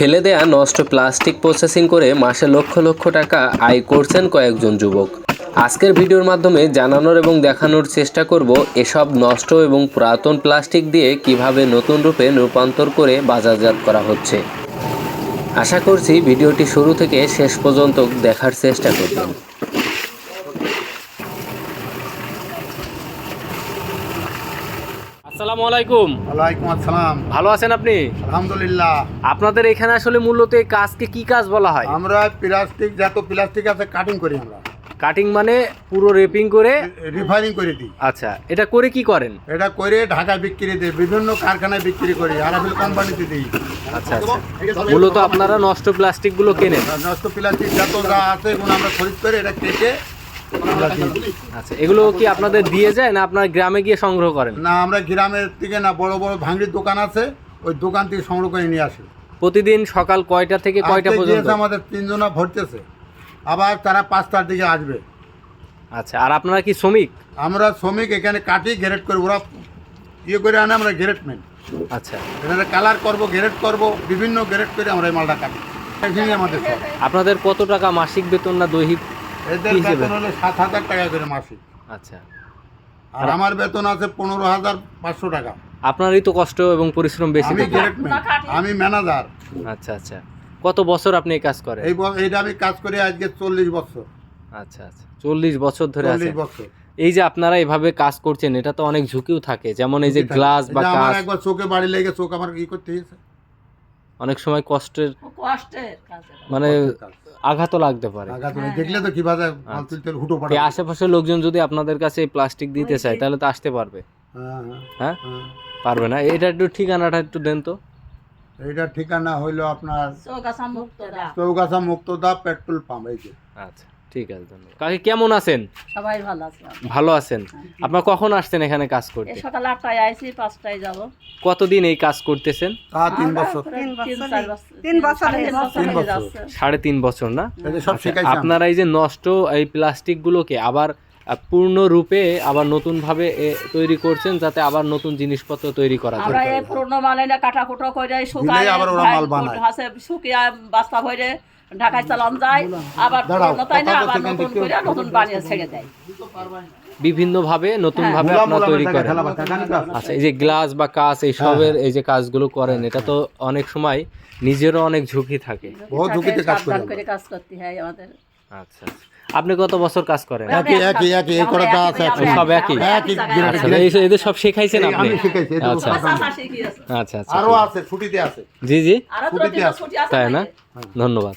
ফেলে দেয়া নষ্ট প্লাস্টিক প্রসেসিং করে মাসে লক্ষ লক্ষ টাকা আয় করছেন কয়েকজন যুবক। আজকের ভিডিওর মাধ্যমে জানানোর এবং দেখানোর চেষ্টা করব এসব নষ্ট এবং পুরাতন প্লাস্টিক দিয়ে কীভাবে নতুন রূপে রূপান্তর করে বাজারজাত করা হচ্ছে। আশা করছি ভিডিওটি শুরু থেকে শেষ পর্যন্ত দেখার চেষ্টা করবেন। আসসালামু আলাইকুম। ওয়ালাইকুম আসসালাম। ভালো আছেন আপনি? আলহামদুলিল্লাহ। আপনাদের এখানে আসলে মূলত এই কাজকে কি কাজ বলা হয়? আমরা প্লাস্টিক যত প্লাস্টিক আছে কাটিং করি আমরা। কাটিং মানে পুরো রেপিং করে রিফাইনিং করে দিই। আচ্ছা এটা করে কি করেন? এটা করে ঢাকায় বিক্রি দিই বিভিন্ন কারখানায় বিক্রি করি আরাফিল কোম্পানিতে দিই। আচ্ছা আচ্ছা। মূলত আপনারা নষ্ট প্লাস্টিকগুলো কেনেন? নষ্ট প্লাস্টিক যত যা আছে এগুলো আমরা খরিদ করে এটা কেটে। আচ্ছা এগুলো কি আপনাদের দিয়ে যায় না আপনার গ্রামে গিয়ে সংগ্রহ করেন? না আমরা গ্রামের থেকে না বড় বড় ভাঙড়ির দোকান আছে ওই দোকান থেকে সংগ্রহ করে নিয়ে আসি। প্রতিদিন সকাল কয়টা থেকে কয়টা পর্যন্ত? আমাদের তিনজনা ভরতেছে। আবার তারা পাঁচটার দিকে আসবে। আচ্ছা আর আপনারা কি শ্রমিক? আমরা শ্রমিক এখানে কাটি গ্রেড করি ওরা ইয়ে করে আনে আমরা গ্রেডমেন্ট আচ্ছা। এখানে কালার করব গ্রেড করব বিভিন্ন গ্রেড করে আমরা এই মালটা কাটি। এখানে আমাদের আপনাদের কত টাকা মাসিক বেতন না দৈহিক? এদের বেতন হলো সাত হাজার টাকা করে মাসিক। আচ্ছা। আর আমার বেতন আছে পনেরো হাজার পাঁচশো টাকা। আপনারই তো কষ্ট এবং পরিশ্রম বেশি আমি আমি ম্যানেজার আচ্ছা আচ্ছা। কত বছর আপনি এই কাজ করেন? এই এইটা আমি কাজ করি আজকে চল্লিশ বছর। আচ্ছা আচ্ছা। চল্লিশ বছর ধরে চল্লিশ আছেন বছর। এই যে আপনারা এভাবে কাজ করছেন এটা তো অনেক ঝুঁকিও থাকে। যেমন এই যে গ্লাস বা কাঁচ। একবার চোখে বাড়ি লেগে চোখ আমার ই করতে হয়েছে? অনেক সময় কষ্টের কষ্টের মানে আঘাতও লাগতে পারে। আঘাত হলে দেখলে তো কীভাবে মাল তুলতে হুটো পাড়া এই আশেপাশের লোকজন যদি আপনাদের কাছে এই প্লাস্টিক দিতে চায় তাহলে তো আসতে পারবে। হ্যাঁ হ্যাঁ। হ্যাঁ? হ্যাঁ। পারবে না। এটা একটু ঠিকানাটা একটু দেন তো। এটার ঠিকানা হইল আপনার চৌগাছা মুক্তদা। চৌগাছা মুক্তদা পেট্রোল পাম্প এই যে। আচ্ছা। ঠিক আছে ধন্যবাদ। কাকি কেমন আছেন? সবাই ভালো আছে ভালো আছেন? আপনার কখন আসছেন এখানে কাজ এই করতে সকাল আটটায় আইছি পাঁচটায় যাব। কতদিন এই কাজ করতেছেন? তিন বছর। তিন বছর তিন বছর সাড়ে তিন বছর হয়ে না? আচ্ছা, আমরা। আপনারা এই যে নষ্ট এই প্লাস্টিক গুলোকে আবার আহ, পূর্ণরূপে আবার নতুন ভাবে তৈরি করছেন যাতে আবার নতুন জিনিসপত্র তৈরি করা আমরা যায় এই পুরনো মাল এনে কাটা কুটো করে শুকায় আবার ওরা মাল বানায়। শুকিয়ে বাস্তা ভরে ঢাকায় চালান যায় আবার পুরনো তাই না আবার নতুন করে নতুন বানিয়ে ছেড়ে দেয়। বিভিন্ন ভাবে নতুন হ্যাঁ। ভাবে মুলা আপনারা তৈরি করেন। আচ্ছা এই যে গ্লাস বা কাঁচ এইসবের এই যে কাজগুলো করেন এটা তো অনেক সময় নিজেরও অনেক ঝুঁকি থাকে। বহু ঝুঁকিতে কাজ করতে হয় আমাদের। আচ্ছা আচ্ছা। আপনি কত বছর কাজ করেন? একই একই একই এই করে যা আছে একই। সব একই? একই। আচ্ছা এই- এদের সব শেখাইছেন আপনি? আমি শেখাইছি এটা আচ্ছা আচ্ছা। আচ্ছা আচ্ছা আরও আছে ছুটিতে আছে। জি জি। আরও ছুটিতে আছে। তাই না? ধন্যবাদ।